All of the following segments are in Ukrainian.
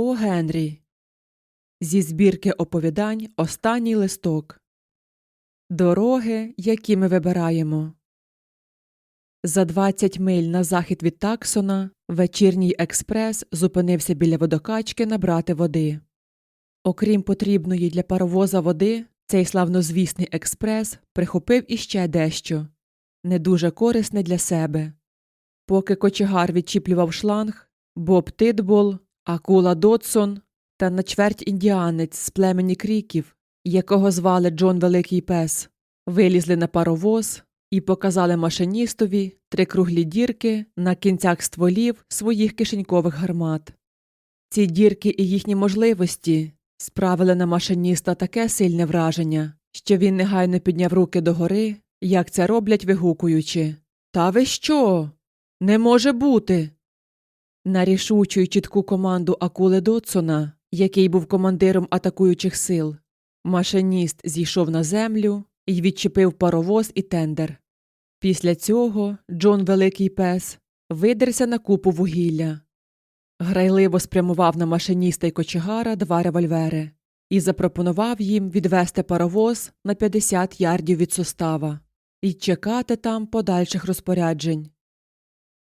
О Генрі. Зі збірки оповідань Останній листок. Дороги, які ми вибираємо. За 20 миль на захід від Таксона вечірній експрес зупинився біля водокачки набрати води. Окрім потрібної для паровоза води, цей славнозвісний експрес прихопив іще дещо не дуже корисне для себе. Поки кочегар відчіплював шланг, Боб Титбол, Акула Додсон та на чверть індіанець з племені кріків, якого звали Джон Великий Пес, вилізли на паровоз і показали машиністові три круглі дірки на кінцях стволів своїх кишенькових гармат. Ці дірки і їхні можливості справили на машиніста таке сильне враження, що він негайно підняв руки догори, як це роблять вигукуючи Та ви що? Не може бути. На рішучу й чітку команду Акули Дотсона, який був командиром атакуючих сил, машиніст зійшов на землю і відчепив паровоз і тендер. Після цього Джон Великий Пес видерся на купу вугілля. Грайливо спрямував на машиніста й кочегара два револьвери і запропонував їм відвести паровоз на 50 ярдів від состава і чекати там подальших розпоряджень.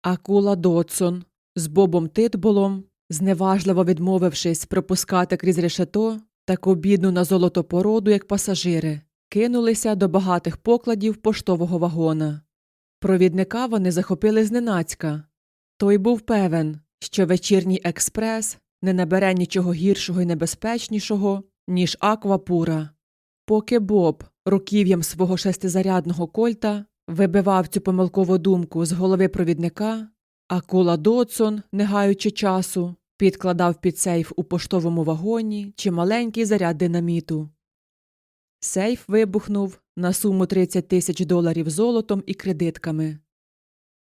Акула Дотсон з Бобом Титболом, зневажливо відмовившись пропускати крізь решето таку бідну на золото породу, як пасажири, кинулися до багатих покладів поштового вагона. Провідника вони захопили зненацька. Той був певен, що вечірній експрес не набере нічого гіршого і небезпечнішого, ніж аквапура. Поки Боб руків'ям свого шестизарядного кольта вибивав цю помилкову думку з голови провідника, Акула Додсон, не гаючи часу, підкладав під сейф у поштовому вагоні чималенький заряд динаміту. Сейф вибухнув на суму 30 тисяч доларів золотом і кредитками.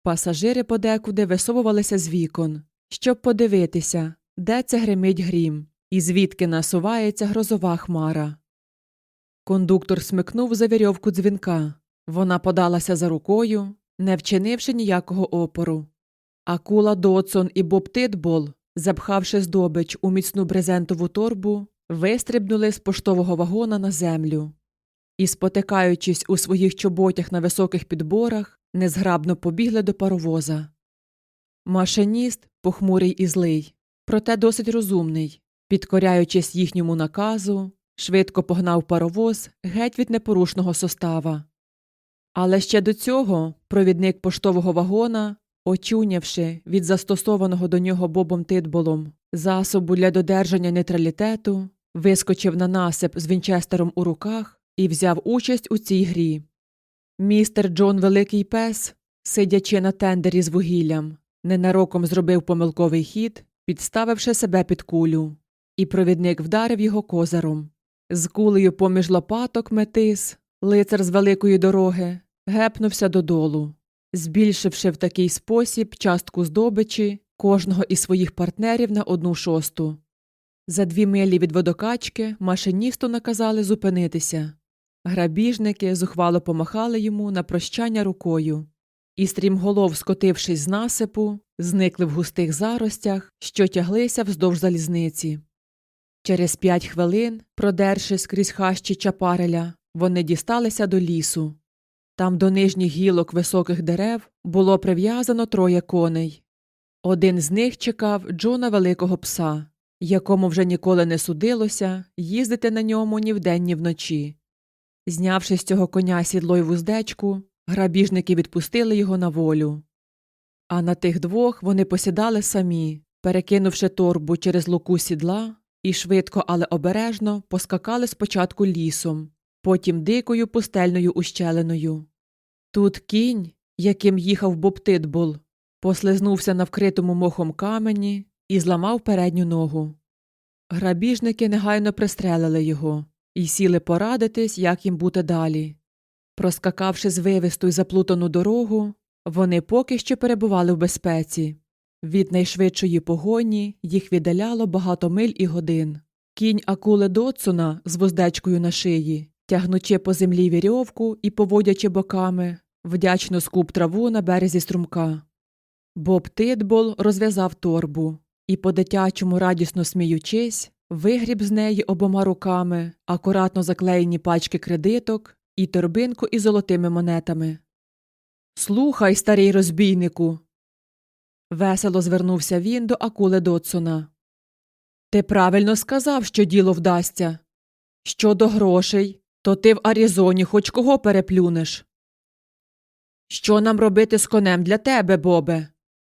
Пасажири подекуди висовувалися з вікон, щоб подивитися, де це гримить грім, і звідки насувається грозова хмара. Кондуктор смикнув за вірьовку дзвінка. Вона подалася за рукою, не вчинивши ніякого опору. Акула Дотсон і Боб Титбол, запхавши здобич у міцну брезентову торбу, вистрибнули з поштового вагона на землю і, спотикаючись у своїх чоботях на високих підборах, незграбно побігли до паровоза. Машиніст, похмурий і злий, проте досить розумний, підкоряючись їхньому наказу, швидко погнав паровоз геть від непорушного состава. Але ще до цього провідник поштового вагона, очунявши від застосованого до нього Бобом Титболом засобу для додержання нейтралітету, вискочив на насип з вінчестером у руках і взяв участь у цій грі. Містер Джон Великий Пес, сидячи на тендері з вугіллям, ненароком зробив помилковий хід, підставивши себе під кулю, і провідник вдарив його козаром. З кулею поміж лопаток метис, лицар з великої дороги, гепнувся додолу, збільшивши в такий спосіб частку здобичі кожного із своїх партнерів на одну шосту. За дві милі від водокачки машиністу наказали зупинитися. Грабіжники зухвало помахали йому на прощання рукою, і стрімголов, скотившись з насипу, зникли в густих заростях, що тяглися вздовж залізниці. Через п'ять хвилин, продершись крізь хащі чапареля, вони дісталися до лісу. Там до нижніх гілок високих дерев було прив'язано троє коней. Один з них чекав Джона Великого пса, якому вже ніколи не судилося їздити на ньому ні вдень, ні вночі. Знявши з цього коня сідло й вуздечку, грабіжники відпустили його на волю. А на тих двох вони посідали самі, перекинувши торбу через луку сідла, і швидко, але обережно поскакали спочатку лісом, потім дикою пустельною ущелиною. Тут кінь, яким їхав Боптитбол, послизнувся на вкритому мохом камені і зламав передню ногу. Грабіжники негайно пристрелили його і сіли порадитись, як їм бути далі. Проскакавши звивисту й заплутану дорогу, вони поки що перебували в безпеці. Від найшвидшої погоні їх віддаляло багато миль і годин. Кінь акули Дотсона з вуздечкою на шиї, тягнучи по землі вірьовку і поводячи боками, вдячно скуп траву на березі струмка. Боб Титбол розв'язав торбу, і, по дитячому радісно сміючись, вигріб з неї обома руками акуратно заклеєні пачки кредиток і торбинку із золотими монетами. Слухай, старий розбійнику. Весело звернувся він до акули Дотсона. Ти правильно сказав, що діло вдасться. Щодо грошей, то ти в Аризоні хоч кого переплюнеш. Що нам робити з конем для тебе, Бобе?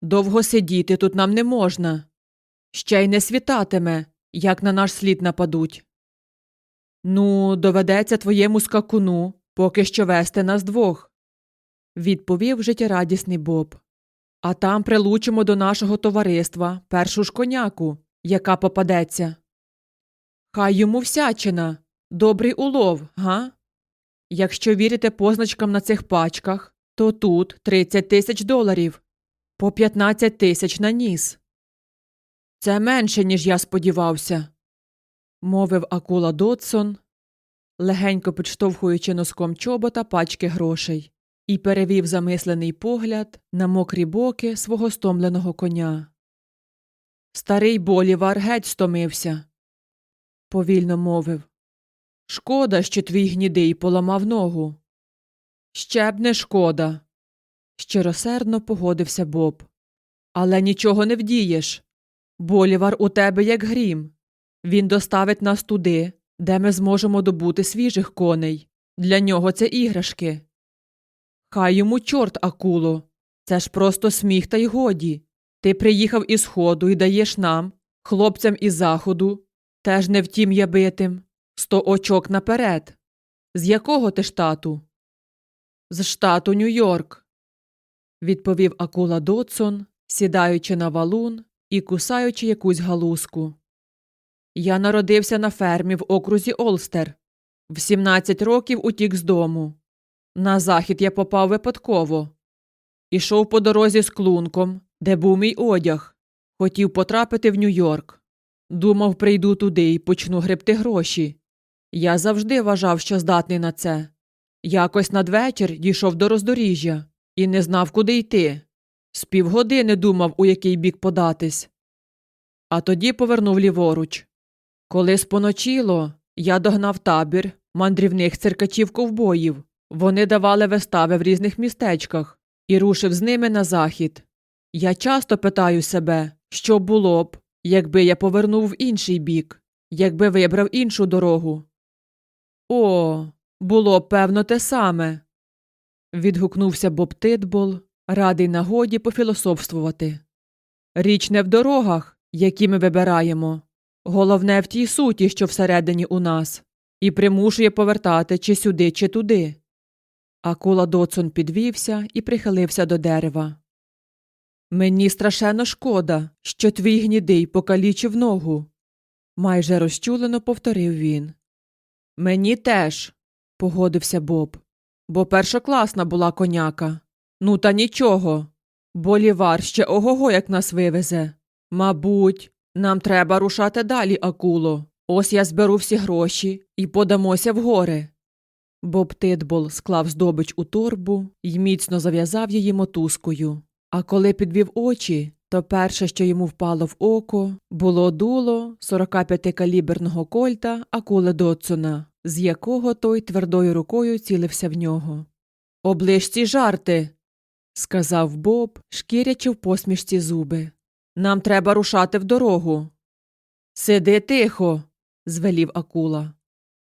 Довго сидіти тут нам не можна. Ще й не світатиме, як на наш слід нападуть. Ну, доведеться твоєму скакуну поки що вести нас двох, відповів життєрадісний Боб. А там прилучимо до нашого товариства першу ж коняку, яка попадеться. Хай йому всячина, добрий улов, га? Якщо вірите позначкам на цих пачках, то тут 30 тисяч доларів, по 15 тисяч на ніс. Це менше, ніж я сподівався, мовив акула Додсон, легенько підштовхуючи носком чобота пачки грошей, і перевів замислений погляд на мокрі боки свого стомленого коня. Старий болівар геть стомився, повільно мовив. Шкода, що твій гнідий поламав ногу. Ще б не шкода. Щиросердно погодився Боб. Але нічого не вдієш. Болівар у тебе як грім. Він доставить нас туди, де ми зможемо добути свіжих коней. Для нього це іграшки. Хай йому чорт, акуло. Це ж просто сміх та й годі. Ти приїхав із сходу і даєш нам, хлопцям із заходу, теж не втім я битим, сто очок наперед. З якого ти штату? З штату Нью-Йорк, відповів акула Додсон, сідаючи на валун і кусаючи якусь галузку. Я народився на фермі в окрузі Олстер. В 17 років утік з дому. На захід я попав випадково. Ішов по дорозі з клунком, де був мій одяг. Хотів потрапити в Нью-Йорк. Думав, прийду туди і почну гребти гроші. Я завжди вважав, що здатний на це. Якось надвечір дійшов до роздоріжжя і не знав, куди йти. З півгодини думав, у який бік податись. А тоді повернув ліворуч. Коли споночило, я догнав табір мандрівних циркачів ковбоїв. Вони давали вистави в різних містечках і рушив з ними на захід. Я часто питаю себе, що було б, якби я повернув в інший бік, якби вибрав іншу дорогу. О, було певно те саме. відгукнувся Боб Титбол, радий нагоді пофілософствувати. Річ не в дорогах, які ми вибираємо. Головне в тій суті, що всередині у нас, і примушує повертати чи сюди, чи туди. Акула Доцун підвівся і прихилився до дерева. Мені страшенно шкода, що твій гнідий покалічив ногу, майже розчулено повторив він. Мені теж, погодився Боб, бо першокласна була коняка. Ну, та нічого. Болівар ще ого-го як нас вивезе. Мабуть, нам треба рушати далі, акуло. Ось я зберу всі гроші і подамося в гори. Боб Титбол склав здобич у торбу і міцно зав'язав її мотузкою. А коли підвів очі, то перше, що йому впало в око, було дуло 45-каліберного кольта акули Дотсона, з якого той твердою рукою цілився в нього. Оближ жарти, сказав Боб, шкірячи в посмішці зуби. Нам треба рушати в дорогу. Сиди тихо, звелів акула.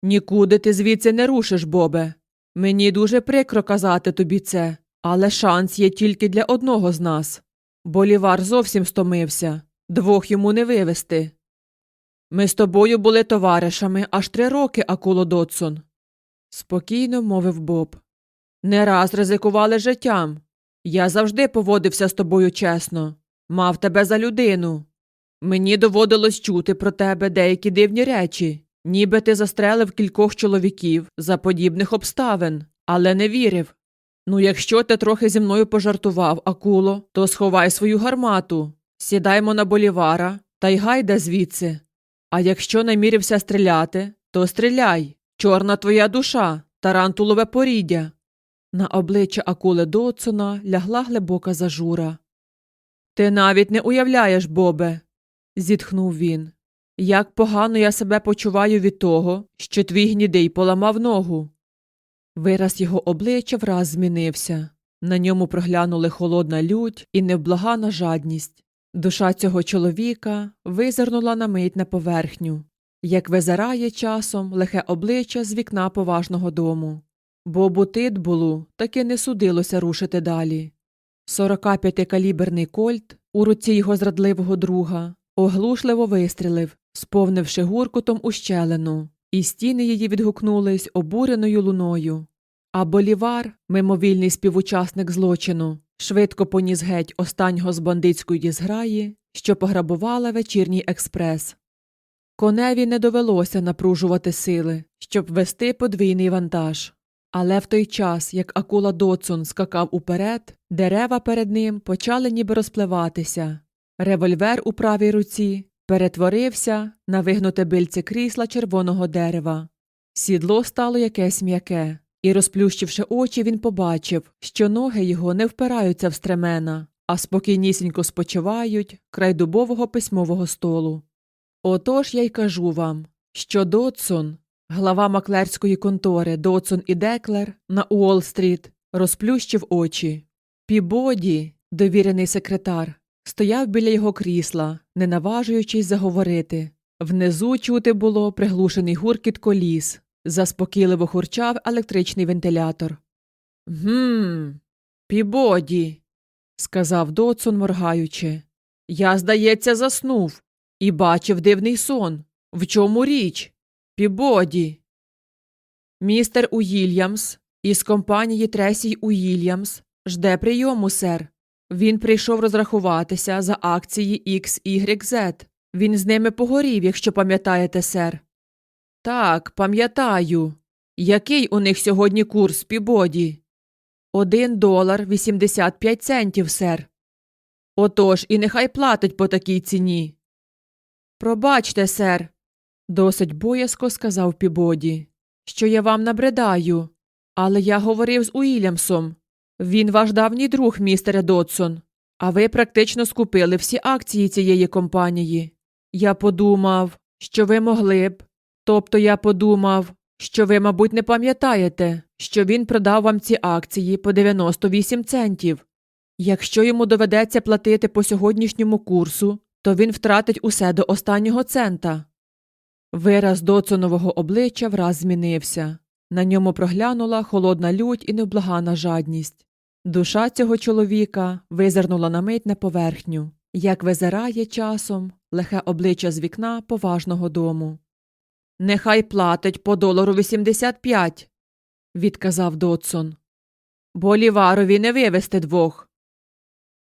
Нікуди ти звідси не рушиш, Бобе. Мені дуже прикро казати тобі це, але шанс є тільки для одного з нас. Болівар зовсім стомився, двох йому не вивести. Ми з тобою були товаришами аж три роки, Акуло Дотсон, спокійно мовив Боб. Не раз ризикували життям. Я завжди поводився з тобою чесно, мав тебе за людину. Мені доводилось чути про тебе деякі дивні речі, ніби ти застрелив кількох чоловіків за подібних обставин, але не вірив. Ну, якщо ти трохи зі мною пожартував, акуло, то сховай свою гармату, сідаймо на болівара та й гайда звідси. А якщо намірився стріляти, то стріляй. Чорна твоя душа, тарантулове поріддя. На обличчя акули Дотсона лягла глибока зажура. Ти навіть не уявляєш, Бобе, зітхнув він. Як погано я себе почуваю від того, що твій гнідий поламав ногу. Вираз його обличчя враз змінився. На ньому проглянули холодна лють і невблагана жадність. Душа цього чоловіка визирнула на мить на поверхню, як визирає часом лихе обличчя з вікна поважного дому. Бо бутит булу таки не судилося рушити далі. 45-каліберний кольт у руці його зрадливого друга оглушливо вистрілив, сповнивши гуркутом ущелину, і стіни її відгукнулись обуреною луною. А Болівар, мимовільний співучасник злочину, швидко поніс геть останнього з бандитської зграї, що пограбувала вечірній експрес. Коневі не довелося напружувати сили, щоб вести подвійний вантаж. Але в той час, як акула Доцун скакав уперед, дерева перед ним почали ніби розпливатися. Револьвер у правій руці перетворився на вигнуте бильце крісла червоного дерева. Сідло стало якесь м'яке, і, розплющивши очі, він побачив, що ноги його не впираються в стремена, а спокійнісінько спочивають край дубового письмового столу. Отож я й кажу вам, що Додсон, глава маклерської контори Додсон і Деклер на Уолл-стріт, розплющив очі. Пібоді, довірений секретар, стояв біля його крісла, не наважуючись заговорити. Внизу чути було приглушений гуркіт коліс, заспокійливо хурчав електричний вентилятор. Гм, Пібоді, сказав Додсон, моргаючи. Я, здається, заснув і бачив дивний сон. В чому річ? Пібоді. Містер Уільямс із компанії Тресій Уільямс жде прийому, сер. Він прийшов розрахуватися за акції XYZ. Він з ними погорів, якщо пам'ятаєте, сер. Так, пам'ятаю. Який у них сьогодні курс пібоді? Один долар вісімдесят п'ять центів, сер. Отож, і нехай платить по такій ціні. Пробачте, сер, досить боязко сказав Пібоді, що я вам набридаю. Але я говорив з Уільямсом. Він ваш давній друг, містере Додсон, а ви практично скупили всі акції цієї компанії. Я подумав, що ви могли б. Тобто я подумав, що ви, мабуть, не пам'ятаєте, що він продав вам ці акції по 98 центів. Якщо йому доведеться платити по сьогоднішньому курсу, то він втратить усе до останнього цента. Вираз доцонового обличчя враз змінився. На ньому проглянула холодна лють і невблагана жадність. Душа цього чоловіка визирнула на мить на поверхню, як визирає часом лихе обличчя з вікна поважного дому. Нехай платить по долару 85, відказав Додсон. Боліварові не вивести двох.